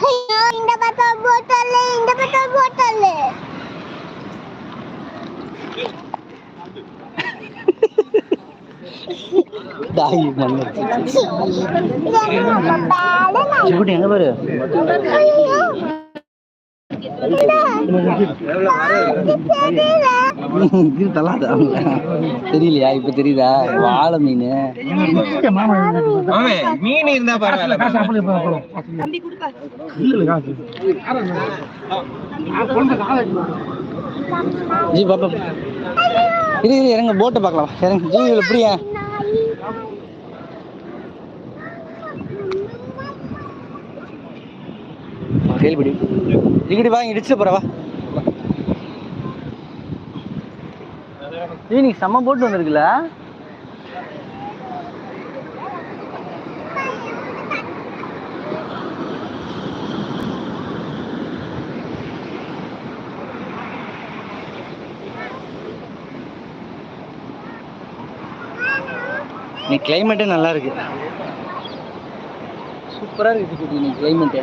ஐயோ இந்த பக்கம் போட்டல் இந்த பக்கம் போட்டல் தாய் மண்ணு சிக்குட்டி எங்க பாரு? இது தள்ளாதா. தெரியலையா இப்ப தெரியுதா வாழை மீன் மீன் இருந்தா ஜி பாப்பா இரு இறங்க. போட்டை பார்க்கலாம். இறங்க. ஜி இதில் எப்படியா இங்கிட்டு வா இடிச்சு போறவா ஜி நீ செம்ம போட்டு வந்திருக்குல்ல? நீ கிளைமேட்டே நல்லா இருக்கு. சூப்பரா இருக்கு குட்டி நீ கிளைமேட்டு